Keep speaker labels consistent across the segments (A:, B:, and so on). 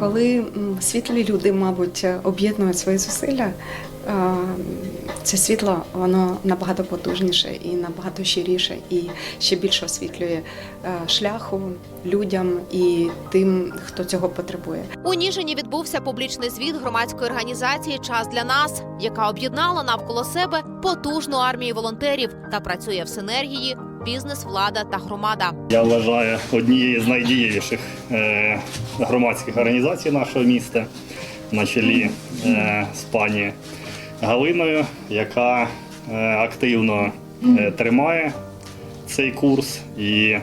A: Коли світлі люди, мабуть, об'єднують свої зусилля, це світло воно набагато потужніше і набагато щиріше, і ще більше освітлює е, шляху людям і тим, хто цього потребує.
B: У Ніжині відбувся публічний звіт громадської організації Час для нас, яка об'єднала навколо себе потужну армію волонтерів та працює в синергії бізнес, влада та громада.
C: Я вважаю однією з найдієвіших е, громадських організацій нашого міста на чолі е, з пані Галиною, яка е, активно е, тримає цей курс і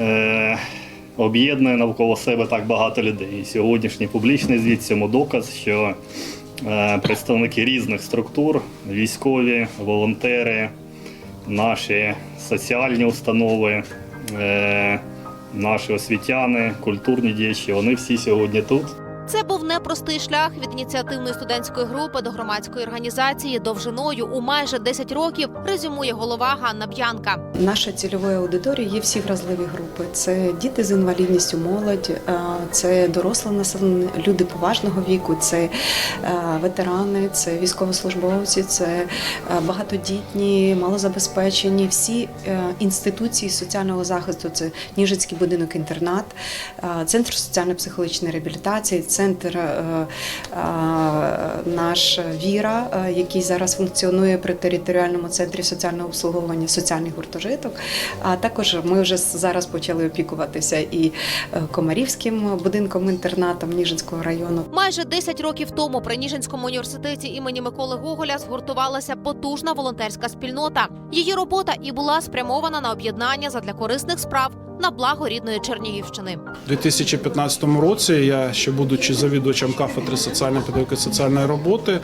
C: е, об'єднує навколо себе так багато людей. І сьогоднішній публічний звіт цьому доказ, що представники різних структур, військові, волонтери, наші соціальні установи, наші освітяни, культурні діячі, вони всі сьогодні тут.
B: Це був непростий шлях від ініціативної студентської групи до громадської організації довжиною у майже 10 років. Резюмує голова Ганна Б'янка.
A: Наша цільовою аудиторією є всі вразливі групи. Це діти з інвалідністю, молодь, е, це доросле населення, люди поважного віку, це е, ветерани, це військовослужбовці, це е, багатодітні, малозабезпечені, всі інституції соціального захисту. Це Ніжицький будинок інтернат, е, центр соціально-психологічної реабілітації, центр наш Віра, який зараз функціонує при територіальному центрі соціального обслуговування соціальних гуртожиток. А також ми вже зараз почали опікуватися і е, Комарівським будинком інтернатом Ніжинського району.
B: Майже 10 років тому при Ніжинському університеті імені Миколи Гоголя згуртувалася потужна волонтерська спільнота. Її робота і була спрямована на об'єднання задля корисних справ на благо рідної Чернігівщини.
D: У 2015 році я, ще будучи завідувачем кафедри соціальної педагогіки соціальної роботи,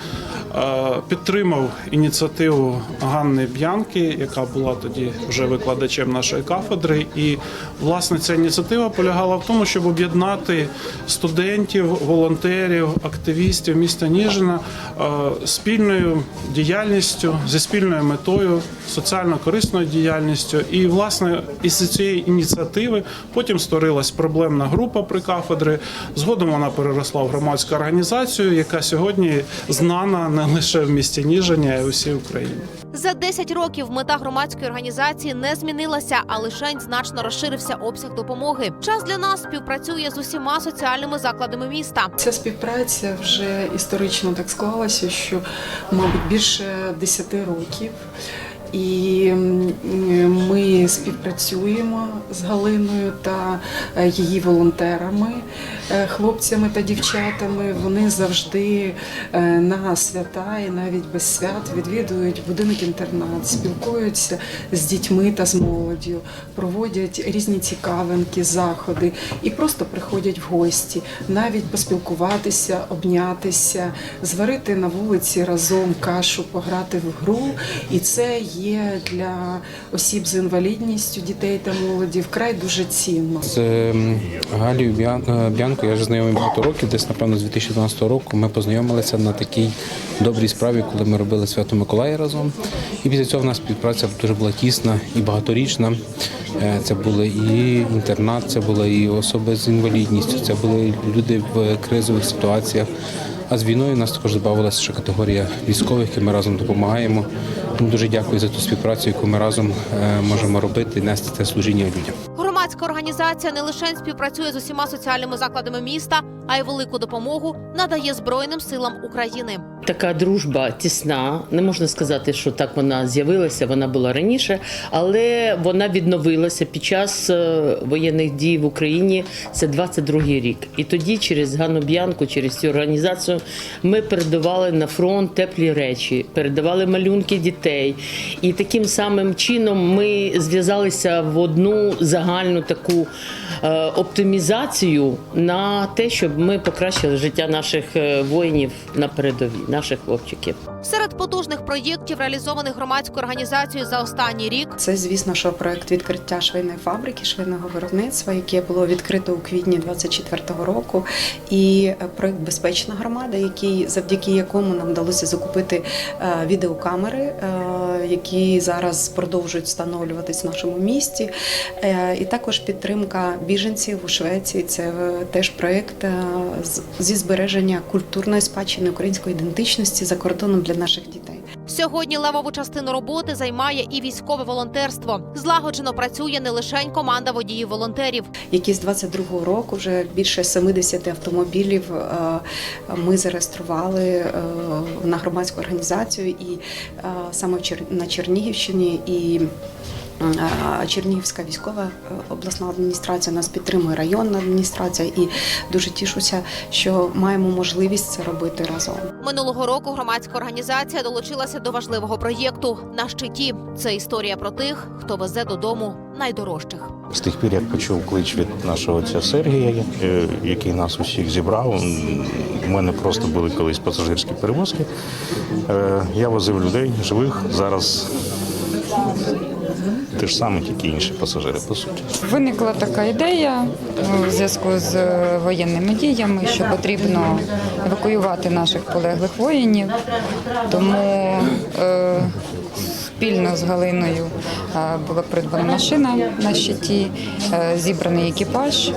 D: е, підтримав ініціативу Ганни Б'янки, яка була тоді вже викладачем нашої кафедри. І власне ця ініціатива полягала в тому, щоб об'єднати студентів, волонтерів, активістів міста Ніжина е, спільною діяльністю зі спільною метою, соціально корисною діяльністю. І власне із цієї ініціативи потім створилась проблемна група при кафедри. Згодом вона переросла в громадську організацію, яка сьогодні знана не лише в місті Ніжині, а й у всій Україні.
B: За 10 років мета громадської організації не змінилася, а лише значно розширився обсяг допомоги. Час для нас співпрацює з усіма соціальними закладами міста.
E: Ця співпраця вже історично так склалася, що, мабуть, більше 10 років. І ми співпрацюємо з Галиною та е, її волонтерами, е, хлопцями та дівчатами. Вони завжди е, на свята і навіть без свят відвідують будинок інтернат, спілкуються з дітьми та з молоддю, проводять різні цікавинки, заходи і просто приходять в гості, навіть поспілкуватися, обнятися, зварити на вулиці разом кашу, пограти в гру. І це є для осіб з інвалідністю, дітей та молоді вкрай дуже цінно.
F: З ем, Галією е, Б'янкою я вже знайомий багато років, десь, напевно, з 2012 року ми познайомилися на такій добрій справі, коли ми робили Свято Миколая разом. І після цього в нас співпраця дуже була тісна і багаторічна. Е, Це були і інтернат, це були і особи з інвалідністю, це були люди в кризових ситуаціях. А з війною нас також додавалася ще категорія військових, які ми разом допомагаємо. Тому дуже дякую за ту співпрацю, яку ми разом е, можемо робити нести це служіння людям.
B: Громадська організація не лише співпрацює з усіма соціальними закладами міста, а й велику допомогу надає Збройним силам України.
G: Така дружба тісна. Не можна сказати, що так вона з'явилася. Вона була раніше, але вона відновилася під час е, воєнних дій в Україні. Це 22-й рік. І тоді, через Ганну Б'янку, через цю організацію, ми передавали на фронт теплі речі, передавали малюнки дітей. І таким самим чином ми зв'язалися в одну загальну таку е, оптимізацію на те, щоб ми покращили життя наших е, воїнів на передовій, наших хлопчиків.
B: Серед потужних проєктів, реалізованих громадською організацією за останній рік,
A: Це, звісно, що проект відкриття швейної фабрики, швейного виробництва, яке було відкрито у квітні 24-го року, і е, проект Безпечна громада, який завдяки якому нам вдалося закупити е, відеокамери, е, які зараз продовжують встановлюватись в нашому місті. І також підтримка біженців у Швеції. Це теж проект зі збереження культурної спадщини української ідентичності за кордоном для наших дітей.
B: Сьогодні левову частину роботи займає і військове волонтерство. Злагоджено працює не лише команда водіїв-волонтерів.
A: які з 22-го року вже більше 70 автомобілів е, ми зареєстрували е, на громадську організацію і е, саме на Чернігівщині і. Е, Чернігівська військова е, обласна адміністрація нас підтримує районна адміністрація, і дуже тішуся, що маємо можливість це робити разом.
B: Минулого року громадська організація долучилася до важливого проєкту на щиті. Це історія про тих, хто везе додому найдорожчих.
H: З тих пір, як почув клич від нашого отця Сергія, е, який нас усіх зібрав, у мене просто були колись пасажирські перевозки. Я возив людей живих. Зараз те ж саме, тільки інші пасажири, по суті.
I: Виникла така ідея в зв'язку з е, воєнними діями, що потрібно евакуювати наших полеглих воїнів. Тому е, спільно з Галиною е, була придбана машина на щиті, е, зібраний екіпаж.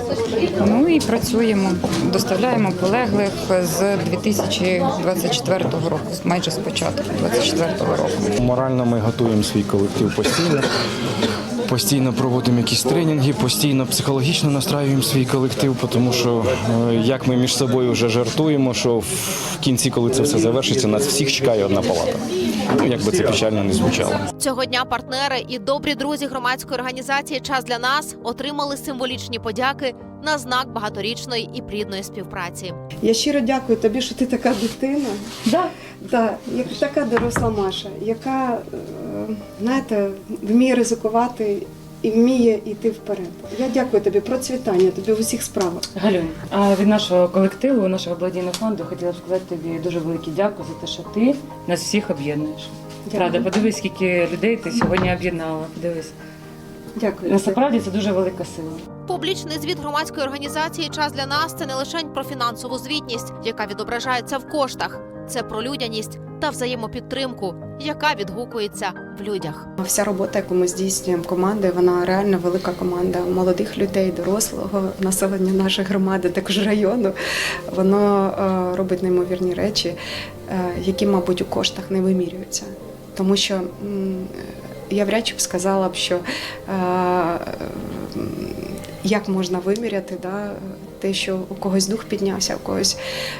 I: Ну і працюємо, доставляємо полеглих з 2024 року, майже з початку 2024 року.
J: Морально ми готуємо свій колектив постійно. Постійно проводимо якісь тренінги, постійно психологічно настраюємо свій колектив, тому що е, як ми між собою вже жартуємо, що в кінці, коли це все завершиться, нас всіх чекає одна палата. Ну, як би це печально не звучало.
B: Цього дня партнери і добрі друзі громадської організації Час для нас отримали символічні подяки на знак багаторічної і плідної співпраці.
A: Я щиро дякую тобі, що ти така дитина. Да. Да, як така доросла Маша, яка е, знаєте, вміє ризикувати і вміє йти вперед. Я дякую тобі, процвітання тобі в усіх справах.
K: Галюнь, а від нашого колективу, нашого благодійного фонду хотіла б сказати тобі дуже велике дякую за те, що ти нас всіх об'єднуєш. Правда, подивись, скільки людей ти сьогодні об'єднала. Подивись.
A: Дякую.
K: Насправді це дуже велика сила.
B: Публічний звіт громадської організації Час для нас це не лише про фінансову звітність, яка відображається в коштах. Це про людяність та взаємопідтримку, яка відгукується в людях.
A: Вся робота, яку ми здійснюємо командою, вона реально велика команда молодих людей, дорослого населення нашої громади, також району. Воно е, робить неймовірні речі, е, які, мабуть, у коштах не вимірюються. Тому що я вряд чи б сказала б, що е, як можна виміряти да, те, що у когось дух піднявся, у когось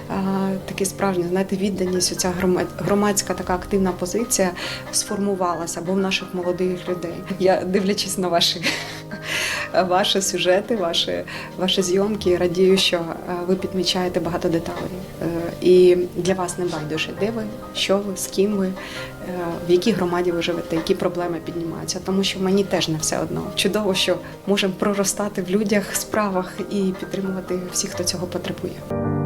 A: а, таке справжнє, знаєте, відданість, оця грома- громадська така активна позиція сформувалася або в наших молодих людей. Я дивлячись на ваші, ваші сюжети, ваші, ваші зйомки, радію, що е, ви підмічаєте багато деталей. Е, І для вас не байдуже, де ви, що ви, з ким ви, е, в якій громаді ви живете, які проблеми піднімаються. Тому що мені теж не все одно. Чудово, що можемо проростати в людях, справах і підтримувати всіх, хто цього потребує.